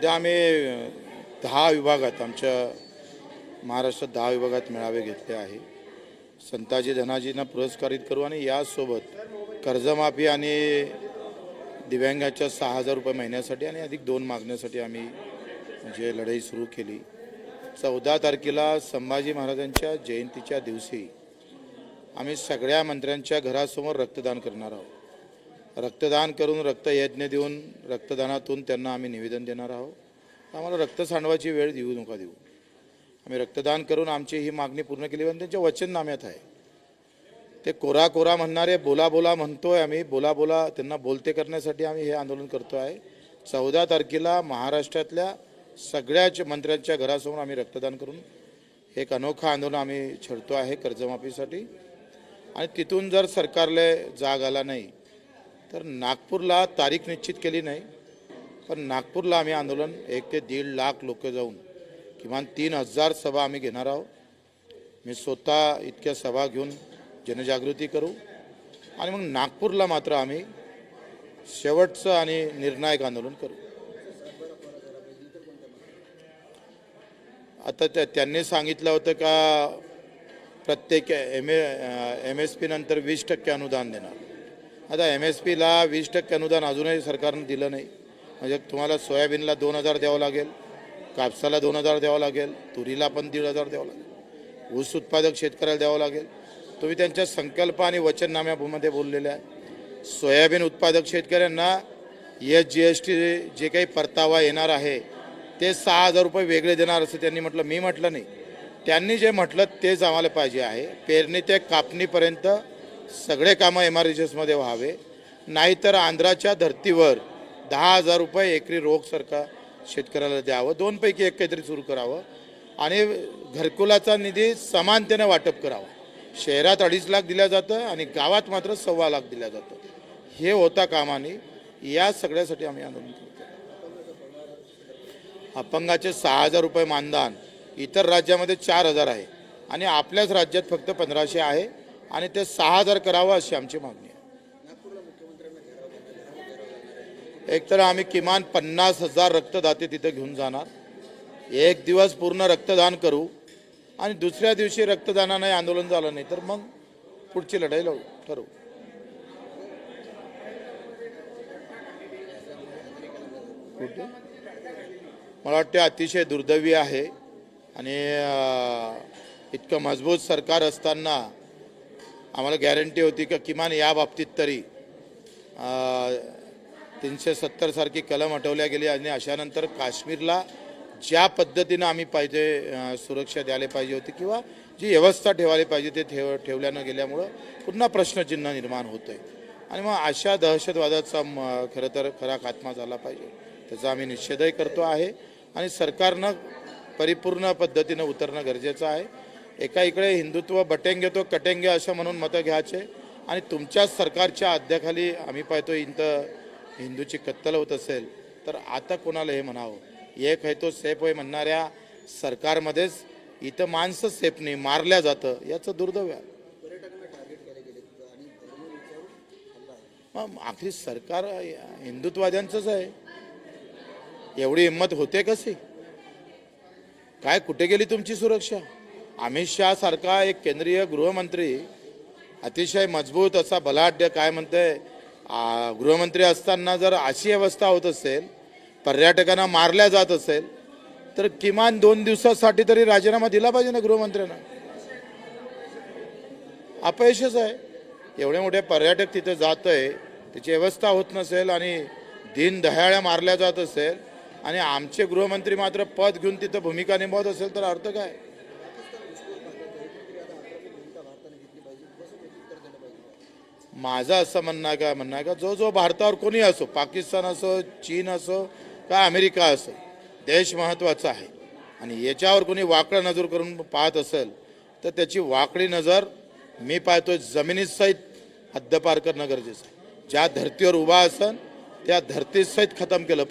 सध्या आम्ही दहा विभागात आमच्या महाराष्ट्रात दहा विभागात मेळावे घेतले आहे. संताजी धनाजींना पुरस्कारित करू आणि यासोबत कर्जमाफी आणि दिव्यांगाच्या सहा हजार रुपये महिन्यासाठी आणि अधिक दोन मागण्यासाठी आम्ही म्हणजे लढाई सुरू केली. चौदा तारखेला संभाजी महाराजांच्या जयंतीच्या दिवशी आम्ही सगळ्या मंत्र्यांच्या घरासमोर रक्तदान करणार आहोत. रक्तदान करून रक्तयज्ञ देऊन रक्तदानातून त्यांना आम्ही निवेदन देणार आहोत. आम्हाला रक्त सांडवायची वेळ देऊ नका देऊ. आम्ही रक्तदान करून आमची ही मागणी पूर्ण केली आणि त्यांच्या वचननाम्यात आहे. ते कोरा कोरा म्हणणारे बोला बोला म्हणतोय आम्ही. बोला बोला त्यांना बोलते करण्यासाठी आम्ही हे आंदोलन करतो आहे. चौदा तारखेला महाराष्ट्रातल्या सगळ्याच मंत्र्यांच्या घरासमोर आम्ही रक्तदान करून एक अनोखं आंदोलन आम्ही छेडतो आहे कर्जमाफीसाठी. आणि तिथून जर सरकारला जाग आला नाही तर नागपूरला तारीख निश्चित केली नाही पण नागपूरला आम्ही आंदोलन एक ते दीड लाख लोक जाऊन किमान तीन हजार सभा आम्ही घेणार आहोत. मी स्वतः इतक्या सभा घेऊन जनजागृती करू. आणि मग नागपूरला मात्र आम्ही शेवटचं आणि निर्णायक आंदोलन करू. आता त्या त्यांनी सांगितलं होतं का प्रत्येक एम ए एम एस पीनंतर वीस टक्के अनुदान देणार. आता एम एस पीला वीस टक्के अनुदान अजूनही सरकारनं दिलं नाही. म्हणजे तुम्हाला सोयाबीनला दोन हजार द्यावं लागेल कापसाला दोन हजार द्यावं लागेल तुरीला पण दीड हजार द्यावं लागेल ऊस उत्पादक शेतकऱ्याला द्यावं लागेल. तुम्ही त्यांच्या संकल्प आणि वचननाम्यामध्ये बोललेले आहे सोयाबीन उत्पादक शेतकऱ्यांना एस जी एस टी जे काही परतावा येणार आहे ते सहा हजार रुपये वेगळे देणार असं त्यांनी म्हटलं. मी म्हटलं नाही. त्यांनी जे म्हटलं तेच आम्हाला पाहिजे आहे. पेरणी ते कापणीपर्यंत सगळे कामं एम आर एच एसमध्ये व्हावे. नाहीतर आंध्राच्या धर्तीवर दहा हजार रुपये एकरी रोख सरकार शेतकऱ्याला द्यावं. दोनपैकी एक काहीतरी सुरू करावं. आणि घरकुलाचा निधी समानतेने वाटप करावं. शहरात अडीच लाख दिल्या जातं आणि गावात मात्र सव्वा लाख दिल्या जातं. हे होता कामाने. या सगळ्यासाठी आम्ही आंदोलन करतो अपंगाचे सहा हजार रुपये मानधन. इतर राज्यामध्ये चार हजार आहे. आणि आपल्याच राज्यात फक्त पंधराशे आहे. आणि ते सहा हजार करावं अशी आमची मागणी आहे. एकतर आम्ही किमान पन्नास हजार रक्तदाते तिथे घेऊन जाणार. एक दिवस पूर्ण रक्तदान करू आणि दुसऱ्या दिवशी रक्तदानाने आंदोलन झालं नाही तर मग पुढची लढाई लढू ठरवू. कुठे? मला वाटते अतिशय दुर्दैवी आहे. आणि इतकं मजबूत सरकार असताना आम्हाला गॅरंटी होती का किमान या बाबतीत तरी तीनशे सत्तरसारखी कलम हटवल्या गेली आणि अशानंतर काश्मीरला ज्या पद्धतीनं आम्ही पाहिजे सुरक्षा द्यायला पाहिजे होती किंवा जी व्यवस्था ठेवायला पाहिजे ते ठेव ठेवल्यानं गेल्यामुळं पुन्हा प्रश्नचिन्ह निर्माण होतं आहे आणि मग अशा दहशतवादाचा म- खरं तर खरा खात्मा झाला पाहिजे. त्याचा आम्ही निषेधही करतो आहे आणि सरकारनं परिपूर्ण पद्धतीनं उतरणं गरजेचं आहे. एका इकडे हिंदुत्व बटेंगे तो कटेंगे असं म्हणून मतं घ्यायचे. आणि तुमच्याच सरकारच्या अध्याखाली आम्ही पाहतो इंत हिंदूची कत्तल होत असेल तर आता कोणाला हे म्हणावं? एक है तो सेफ होय म्हणणाऱ्या सरकारमध्येच इथं माणसं सेफ नाही मारल्या जातं याचं दुर्दैव आहे. मग आखरी सरकार हिंदुत्ववाद्यांचंच आहे. एवढी हिंमत होते कशी? काय कुठे गेली तुमची सुरक्षा? अमित शहासारखा एक केंद्रीय गृहमंत्री अतिशय मजबूत असा बलाढ्य काय म्हणते गृहमंत्री असताना जर अशी अवस्था होत असेल पर्यटकांना मारल्या जात असेल तर किमान दोन दिवसासाठी तरी राजीनामा दिला पाहिजे ना गृहमंत्र्यांना? अपयशच आहे. एवढे मोठे पर्यटक तिथे जात आहे त्याची व्यवस्था होत नसेल आणि दिन दहाळ्या मारल्या जात असेल आणि आमचे गृहमंत्री मात्र पद घेऊन तिथं भूमिका निभावत असेल तर अर्थ काय? माझं असं म्हणणं आहे का? म्हणणं आहे का जो जो भारतावर कोणी असो पाकिस्तान असो चीन असो का अमेरिका असो देश महत्त्वाचा आहे. आणि याच्यावर कोणी वाकडं नजर करून पाहत असेल तर त्याची वाकडी नजर मी पाहतोय जमिनीसहित हद्दपार करणं गरजेचं आहे. ज्या धर्तीवर उभा असेल त्या धर्तीसहित खतम केलं